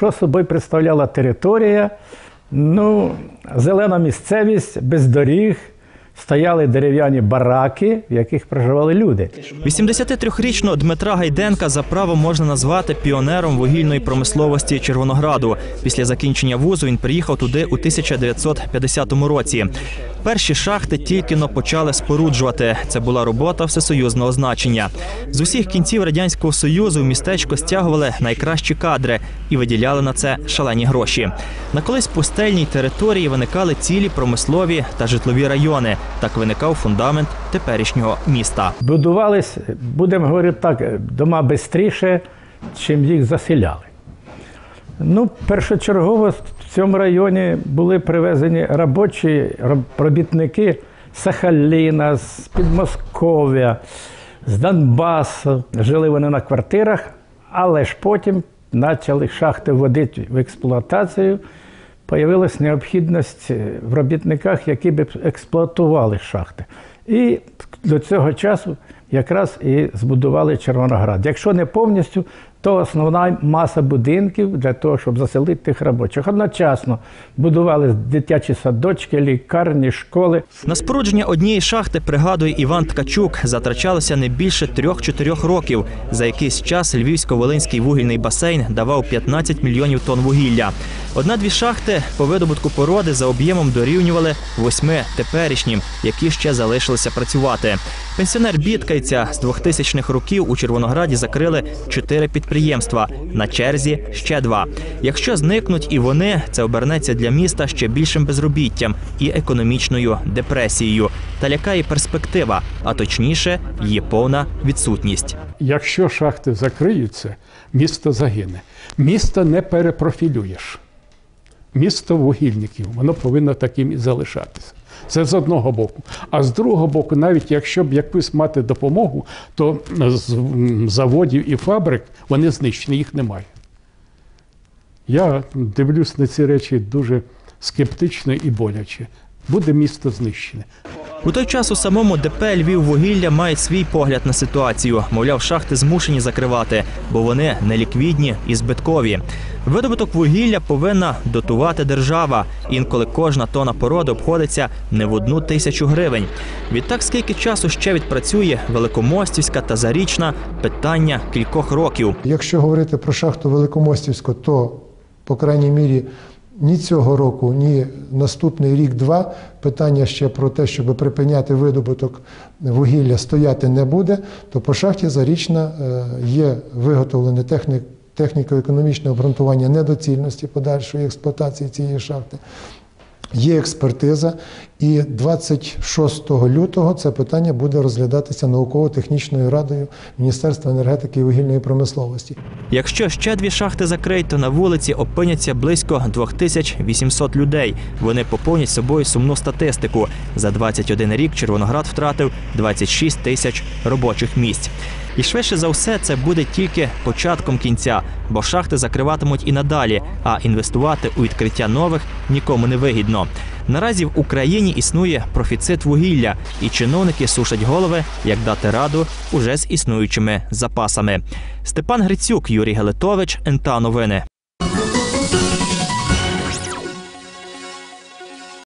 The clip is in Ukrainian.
що собою представляла територія? Ну, зелена місцевість, без доріг, стояли дерев'яні бараки, в яких проживали люди. 83-річного Дмитра Гайденка за право можна назвати піонером вугільної промисловості Червонограду. Після закінчення вузу він приїхав туди у 1950 році. Перші шахти тільки но почали споруджувати. Це була робота всесоюзного значення. З усіх кінців радянського союзу в містечко стягували найкращі кадри і виділяли на це шалені гроші. На колись пустельній території виникали цілі промислові та житлові райони. Так виникав фундамент теперішнього міста. Будувались, будемо говорити так, дома швидше, чим їх заселяли. Ну, першочергово в цьому районі були привезені робочі робітники з Сахаліна, з Підмосков'я, з Донбасу. Жили вони на квартирах, але ж потім почали шахти вводити в експлуатацію. Появилась необхідність в робітниках, які б експлуатували шахти. І до цього часу якраз і збудували Червоноград. Якщо не повністю, то основна маса будинків для того, щоб заселити тих робочих. Одночасно будували дитячі садочки, лікарні, школи. На спорудження однієї шахти, пригадує Іван Ткачук, затрачалося не більше 3-4 років. За якийсь час Львівсько-Волинський вугільний басейн давав 15 мільйонів тонн вугілля. Одна-дві шахти по видобутку породи за об'ємом дорівнювали восьми теперішнім, які ще залишилися працювати. Пенсіонер бідкається з 2000-х років у Червонограді закрили чотири підприємства. На черзі ще два. Якщо зникнуть і вони, це обернеться для міста ще більшим безробіттям і економічною депресією. Та лякає перспектива, а точніше, її повна відсутність. Якщо шахти закриються, місто загине. Місто не перепрофілюєш. Місто вугільників, воно повинно таким і залишатися. Це з одного боку. А з другого боку, навіть якщо б якусь мати допомогу, то з заводів і фабрик вони знищені, їх немає. Я дивлюсь на ці речі дуже скептично і боляче. Буде місто знищене. У той час у самому ДП Львіввугілля мають свій погляд на ситуацію. Мовляв, шахти змушені закривати, бо вони неліквідні і збиткові. Видобуток вугілля повинна дотувати держава. Інколи кожна тона породи обходиться не в одну тисячу гривень. Відтак, скільки часу ще відпрацює Великомостівська та Зарічна питання кількох років. Якщо говорити про шахту Великомостівську, то, по крайній мірі, ні цього року, ні наступний рік-два питання ще про те, щоб припиняти видобуток вугілля стояти не буде, то по шахті Зарічна е, є виготовлене техні- техніко-економічне обґрунтування недоцільності подальшої експлуатації цієї шахти. Є експертиза, і 26 лютого це питання буде розглядатися науково-технічною радою Міністерства енергетики і вугільної промисловості. Якщо ще дві шахти закриють, то на вулиці опиняться близько 2800 людей. Вони поповнять собою сумну статистику. За 21 рік Червоноград втратив 26 тисяч робочих місць. І швидше за все це буде тільки початком кінця, бо шахти закриватимуть і надалі, а інвестувати у відкриття нових нікому не вигідно. Наразі в Україні існує профіцит вугілля, і чиновники сушать голови, як дати раду уже з існуючими запасами. Степан Грицюк, Юрій Галетович, НТА Новини.